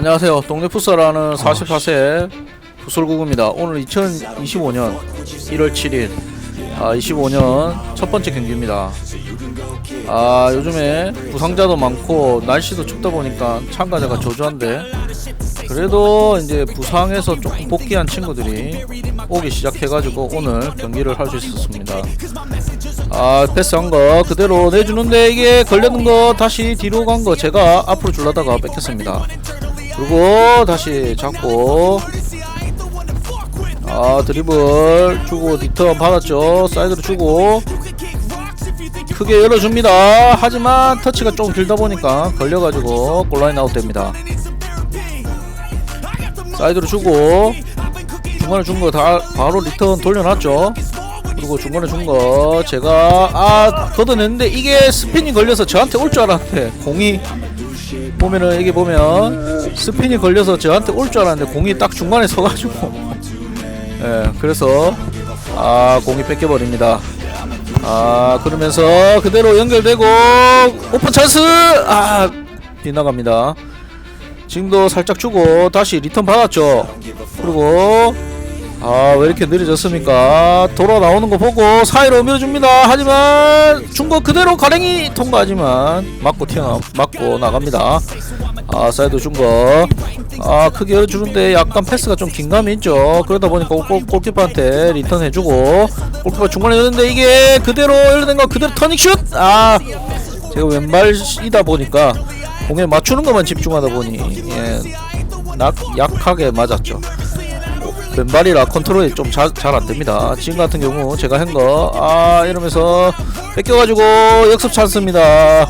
안녕하세요. 동네 풋살하는 48세 풋솔구구입니다. 오늘 2025년 1월 7일 아, 25년 첫 번째 경기입니다. 아, 요즘에 부상자도 많고 날씨도 춥다 보니까 참가자가 저조한데 그래도 이제 부상에서 조금 복귀한 친구들이 오기 시작해가지고 오늘 경기를 할 수 있었습니다. 아 패스한 거 그대로 내주는데 이게 걸렸는 거 다시 뒤로 간 거 제가 앞으로 줄라다가 뺏겼습니다. 그리고 다시 잡고. 아 드리블 주고 리턴 받았죠. 사이드로 주고. 크게 열어줍니다. 하지만 터치가 좀 길다 보니까 걸려가지고 골라인 아웃됩니다. 사이드로 주고. 중간에 준 거 다 바로 리턴 돌려놨죠. 그리고 중간에 준 거 제가 아 걷어냈는데 이게 스핀이 걸려서 저한테 올 줄 알았는데 공이 보면은 이게 보면 스핀이 걸려서 저한테 올 줄 알았는데 공이 딱 중간에 서가지고. 예 그래서 아 공이 뺏겨버립니다. 아 그러면서 그대로 연결되고 오픈 찬스! 아 빗나갑니다. 지금도 살짝 주고 다시 리턴 받았죠. 그리고 아 왜 이렇게 느려졌습니까? 돌아 나오는 거 보고 사이로 밀어줍니다. 하지만 중거 그대로 가랭이 통과하지만 맞고 튀어나 맞고 나갑니다. 아 사이드 준거. 아 크게 열어주는데 약간 패스가 좀 긴감이 있죠. 그러다 보니까 골, 골키퍼한테 리턴 해주고 골키퍼 중간에 열었는데 이게 그대로 열어낸 거 그대로 터닝슛! 아 제가 왼발이다 보니까 공에 맞추는 것만 집중하다 보니 예, 낙, 약하게 맞았죠 왼발이라 컨트롤이 좀 잘 안 됩니다. 지금 같은 경우 제가 한 거, 아, 이러면서 뺏겨가지고 역습 찬스입니다.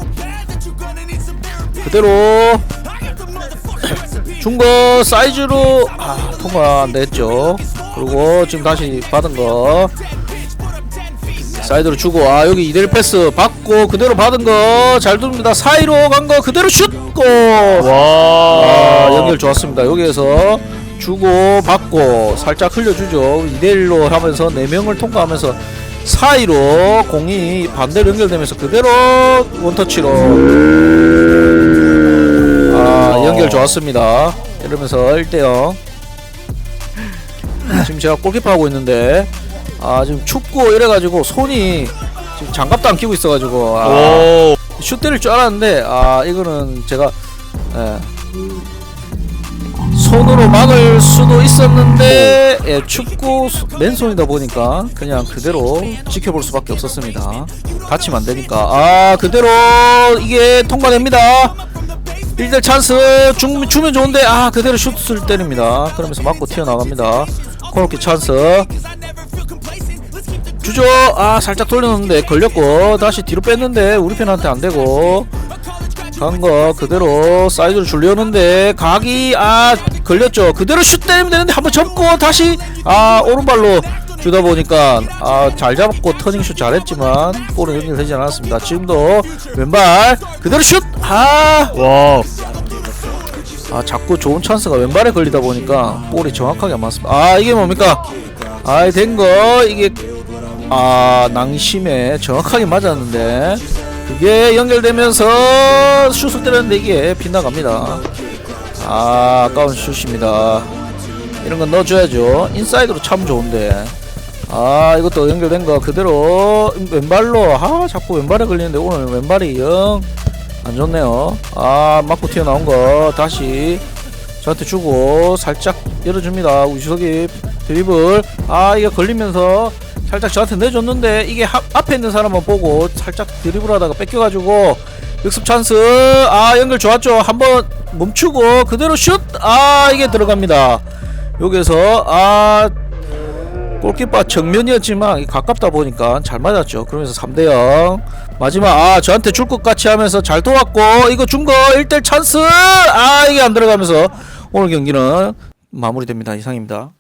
그대로 준거 사이즈로, 아, 통과 안 됐죠. 그리고 지금 다시 받은 거, 사이드로 주고, 아, 여기 이대일 패스 받고, 그대로 받은 거, 잘 둡니다. 사이로 간 거, 그대로 슛! 골! 와. 아, 연결 좋았습니다. 여기에서 주고 받고 살짝 흘려주죠. 2대1로 하면서 4명을 통과하면서 사이로 공이 반대로 연결되면서 그대로 원터치로 아, 연결 좋았습니다. 이러면서 1대0 지금 제가 골키퍼 하고 있는데 아 지금 춥고 이래가지고 손이 지금 장갑도 안 끼고 있어가지고 아, 오. 슛 때릴 줄 알았는데 아 이거는 제가 예, 손으로 막을 수도 있었는데 예, 수- 맨손이다 보니까 그냥 그대로 지켜볼 수밖에 없었습니다. 다치면 안 되니까. 아 그대로 이게 통과됩니다. 1대 찬스. 주, 주면 좋은데 아 그대로 슛을 때립니다. 그러면서 맞고 튀어나갑니다. 코너킥 찬스. 주죠 아 살짝 돌렸는데 걸렸고 다시 뒤로 뺐는데 우리 편한테 안되고 간 거 그대로 사이드로 줄려는데 각이 아 걸렸죠. 그대로 슛 때리면 되는데 한번 접고 다시 아 오른발로 주다 보니까 아 잘 잡고 터닝 슛 잘했지만 볼은 연결되지 않았습니다. 지금도 왼발 그대로 슛아! 와. 아 자꾸 좋은 찬스가 왼발에 걸리다 보니까 볼이 정확하게 안 맞습니다. 아 이게 뭡니까? 아이 된거 이게 아 낭심에 정확하게 맞았는데 그게 연결되면서 슛을 때렸는데 이게 빗나갑니다. 아 아까운 슛입니다. 이런 건 넣어줘야죠. 인사이드로 참 좋은데. 아 이것도 연결된 거 그대로 왼발로 아 자꾸 왼발에 걸리는데 오늘 왼발이 영 안 좋네요. 아 맞고 튀어나온 거 다시 저한테 주고 살짝 열어줍니다. 우주석이 드리블. 아 이게 걸리면서 살짝 저한테 내줬는데 이게 하, 앞에 있는 사람만 보고 살짝 드리블하다가 뺏겨가지고 역습 찬스 아 연결 좋았죠. 한번 멈추고 그대로 슛아 이게 들어갑니다. 여기서 아 골키퍼 정면이었지만 가깝다 보니까 잘 맞았죠. 그러면서 3대0 마지막 아 저한테 줄 것 같이 하면서 잘 도왔고 이거 준 거 1대1 찬스 아 이게 안 들어가면서 오늘 경기는 마무리됩니다. 이상입니다.